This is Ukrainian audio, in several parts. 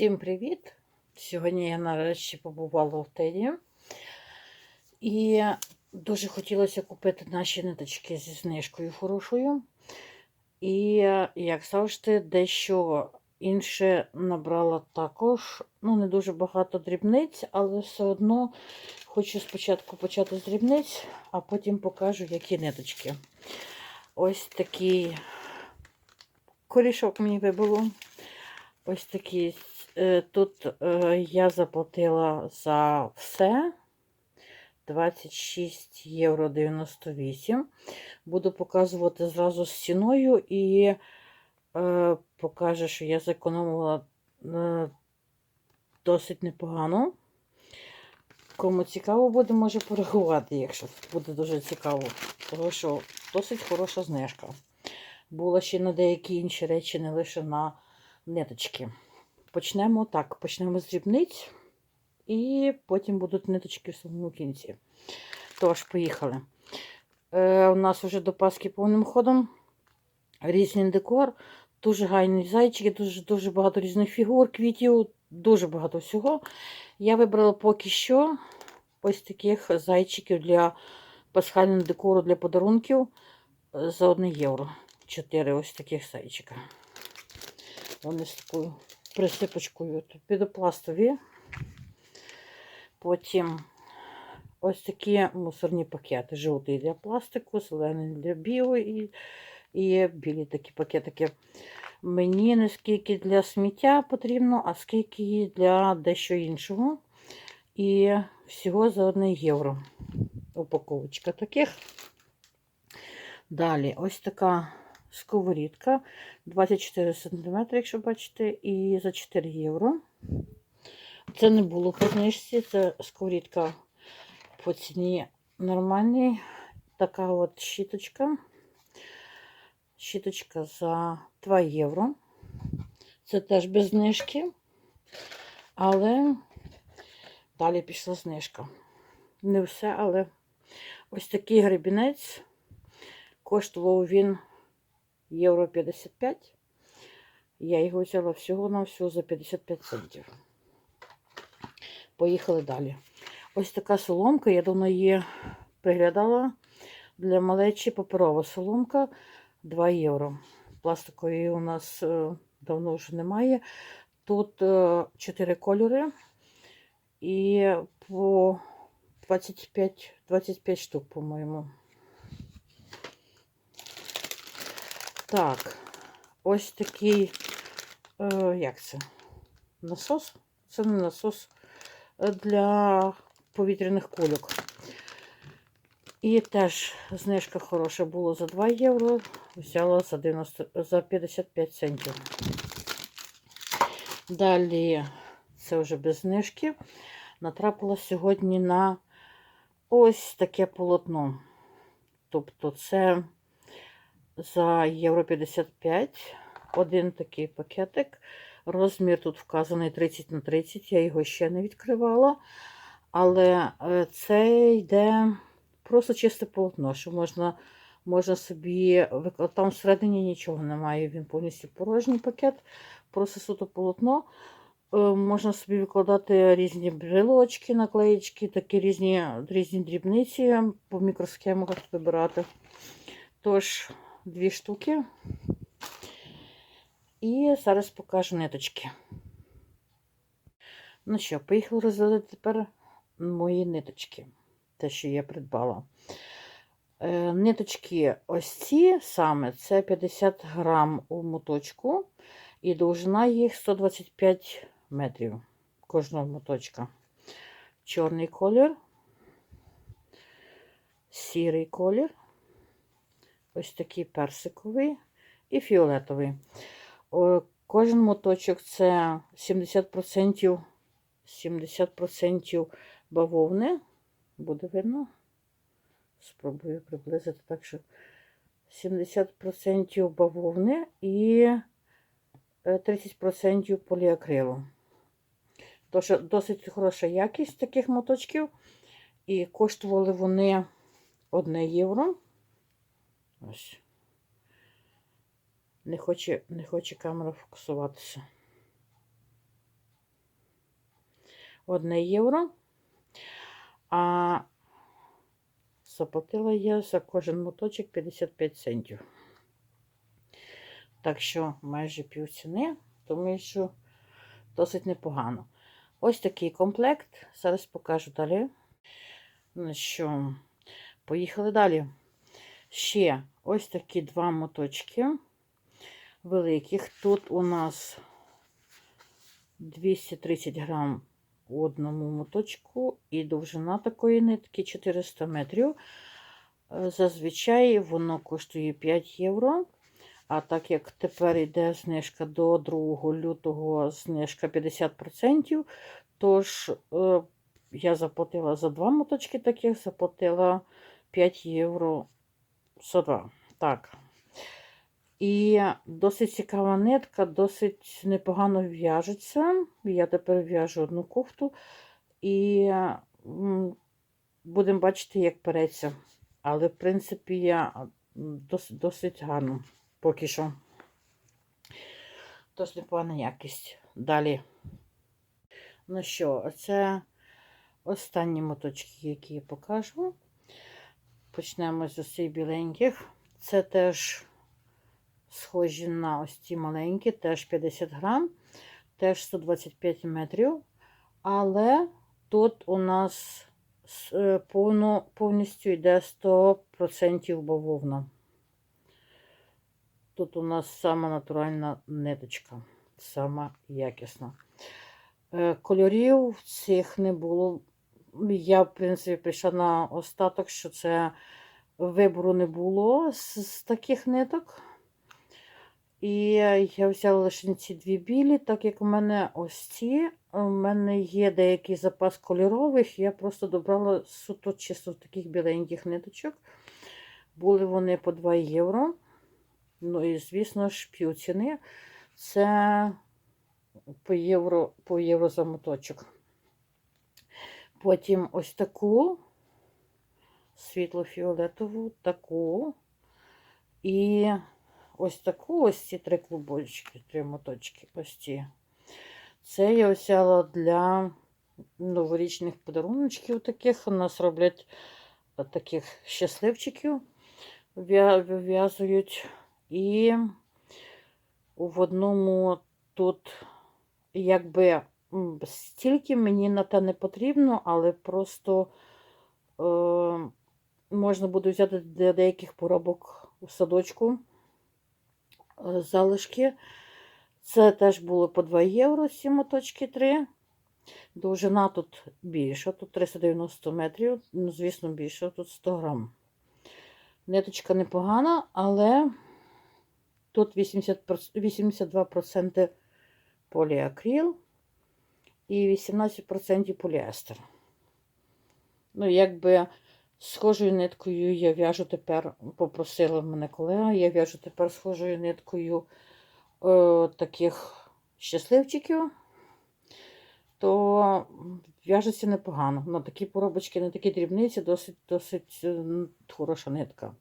Всім привіт! Сьогодні я нарешті побувала в Теді. І дуже хотілося купити наші ниточки зі знижкою хорошою. І, як завжди, дещо інше набрала також. Ну, не дуже багато дрібниць, але все одно хочу спочатку почати з дрібниць, а потім покажу, які ниточки. Ось такий корішок мені вибило. Ось такі. Е, Тут е, я заплатила за все 26 євро 98. Буду показувати зразу з ціною і е, покаже, що я зекономила е, досить непогано. Кому цікаво буде, може порахувати, якщо буде дуже цікаво. Тому що досить хороша знижка. Була ще на деякі інші речі, не лише на ниточки. Почнемо так, почнемо з дрібниць, і потім будуть ниточки в самому кінці. Тож, поїхали. Е, У нас вже до Пасхи повним ходом. Різний декор, дуже гайні зайчики, дуже дуже багато різних фігур, квітів, дуже багато всього. Я вибрала поки що ось таких зайчиків для пасхального декору для подарунків е, за 1 євро. Чотири ось таких зайчика. Вони з такою присипочкою підопластові. Потім ось такі мусорні пакети. Жовтий для пластику, зелений для біо і, і білі такі пакетики. Мені не скільки для сміття потрібно, а скільки для дещо іншого. І всього за 1 євро. Упаковочка таких. Далі ось така сковорідка 24 см, якщо бачите, і за 4 євро. Це не було по знижці, це сковорідка по ціні нормальній. Така от щіточка. Щіточка за 2 євро. Це теж без знижки, але далі пішла знижка. Не все, але ось такий гребінець. Коштував він євро 55. Я його взяла всього на всього за 55 центів. Поїхали далі. Ось така соломка, я давно її приглядала для малечі паперова соломка 2 євро. Пластикової у нас е, давно вже немає. Тут 4 кольори і по 25, 25 штук, по-моєму. Так, ось такий, е, як це? Насос? Це не насос е, для повітряних кульок. І теж знижка хороша була за 2 євро, взяла за, 90, за 55 центів. Далі, це вже без знижки, натрапила сьогодні на ось таке полотно. Тобто це за євро 55 один такий пакетик. Розмір тут вказаний 30 на 30, я його ще не відкривала. Але е, це йде просто чисте полотно, що можна можна собі Там всередині нічого немає, він повністю порожній пакет, просто суто полотно. Е, можна собі викладати різні брелочки, наклеїчки, такі різні різні дрібниці, по мікросхемах вибирати. Тож, дві штуки. І зараз покажу ниточки. Ну що, поїхали розглядати тепер мої ниточки, те, що я придбала. Е, ниточки ось ці саме це 50 грам у моточку, і довжина їх 125 метрів кожного моточка. Чорний колір, сірий колір ось такий персиковий і фіолетовий. Кожен моточок це 70% 70% бавовни. Буде видно? Спробую приблизити так, що 70% бавовни і 30% поліакрилу. Тож досить хороша якість таких моточків. І коштували вони 1 євро. Ось. Не хоче, не хоче камера фокусуватися. 1 євро. А заплатила я за кожен моточок 55 центів. Так що майже пів ціни, тому що досить непогано. Ось такий комплект. Зараз покажу далі. Ну що, поїхали далі. Ще ось такі два моточки великих. Тут у нас 230 грам у одному моточку, і довжина такої нитки 400 метрів. Зазвичай воно коштує 5 євро. А так як тепер йде знижка до 2 лютого, знижка 50%, тож е, я заплатила за два моточки таких, заплатила 5 євро за два. Так. І досить цікава нитка, досить непогано в'яжеться. Я тепер в'яжу одну кофту і будемо бачити, як переться. Але, в принципі, я досить, досить гарно поки що. Досить непогана якість. Далі. Ну що, це останні моточки, які я покажу. Почнемо з усіх біленьких. Це теж схожі на ось ці маленькі, теж 50 грам, теж 125 метрів. Але тут у нас е, повно, повністю йде 100% бавовна. Тут у нас сама натуральна ниточка, сама якісна. Е, Кольорів цих не було. Я, в принципі, прийшла на остаток, що це вибору не було з, з таких ниток. І я взяла лише ці дві білі, так як у мене ось ці. У мене є деякий запас кольорових. Я просто добрала суто чисто таких біленьких ниточок. Були вони по 2 євро. Ну і, звісно ж, півціни. Це по євро, по євро за моточок. Потім ось таку світло-фіолетову, таку. І ось таку ось ці три клубочки, три моточки. Ось ці. Це я взяла для новорічних подарунків таких. У нас роблять таких щасливчиків, вив'язують. І в одному тут, якби стільки мені на те не потрібно, але просто е, можна буде взяти для деяких поробок у садочку е, залишки. Це теж було по 2 євро, 7 моточки 3. Довжина тут більша, тут 390 метрів, ну, звісно, більше, тут 100 грам. Ниточка непогана, але тут 80, 82% поліакрил і 18% поліестер. Ну, якби схожою ниткою я в'яжу тепер, попросила мене колега, я в'яжу тепер схожою ниткою е, таких щасливчиків, то в'яжеться непогано. На такі поробочки, на такі дрібниці досить досить е, хороша нитка.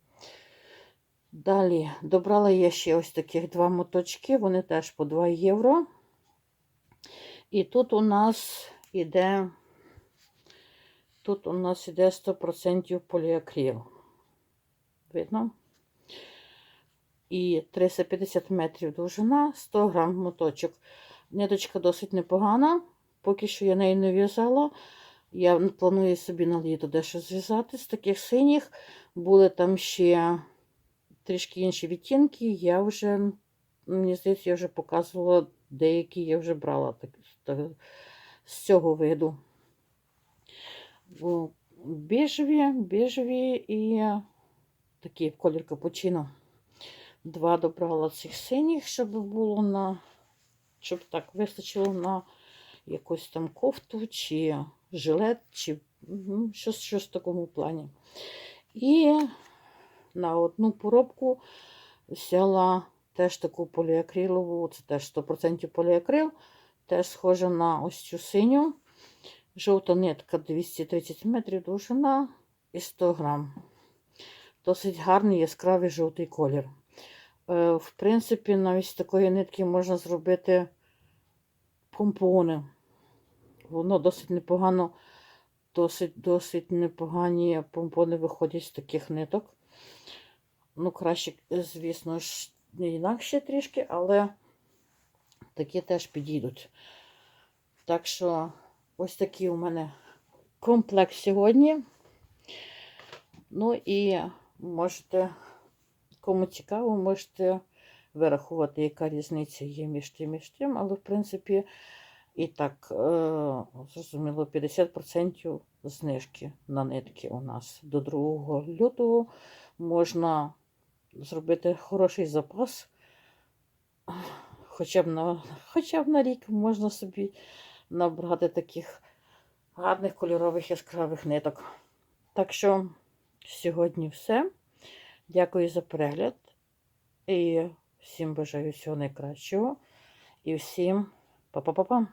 Далі добрала я ще ось таких два моточки, вони теж по 2 євро. І тут у нас іде, тут у нас іде 100% поліакрил. Видно? І 350 метрів довжина, 100 грам моточок. Ниточка досить непогана. Поки що я нею не в'язала. Я планую собі на літо дещо зв'язати з таких синіх. Були там ще трішки інші відтінки. Я вже, мені здається, я вже показувала деякі я вже брала так, з цього виду. Біжеві, біжеві і такі в колір капучино. Два добрала цих синіх, щоб було на, щоб так вистачило на якусь там кофту, чи жилет, чи щось, щось в такому плані. І на одну поробку взяла теж таку поліакрилову, це теж 100% поліакрил, теж схожа на ось цю синю. Жовта нитка 230 метрів довжина і 100 грам. Досить гарний яскравий жовтий колір. Е, в принципі, навіть з такої нитки можна зробити помпони. воно досить непогано, досить, досить непогані помпони виходять з таких ниток. Ну, краще, звісно ж, інакше трішки, але такі теж підійдуть. Так що, ось такий у мене комплект сьогодні. Ну і можете, кому цікаво, можете вирахувати, яка різниця є між тим і тим, але, в принципі, і так, е, зрозуміло, 50% знижки на нитки у нас до 2 лютого. Можна зробити хороший запас. Хоча б на, хоча б на рік можна собі набрати таких гарних кольорових яскравих ниток. Так що сьогодні все. Дякую за перегляд. І всім бажаю всього найкращого. І всім па-па-па-па.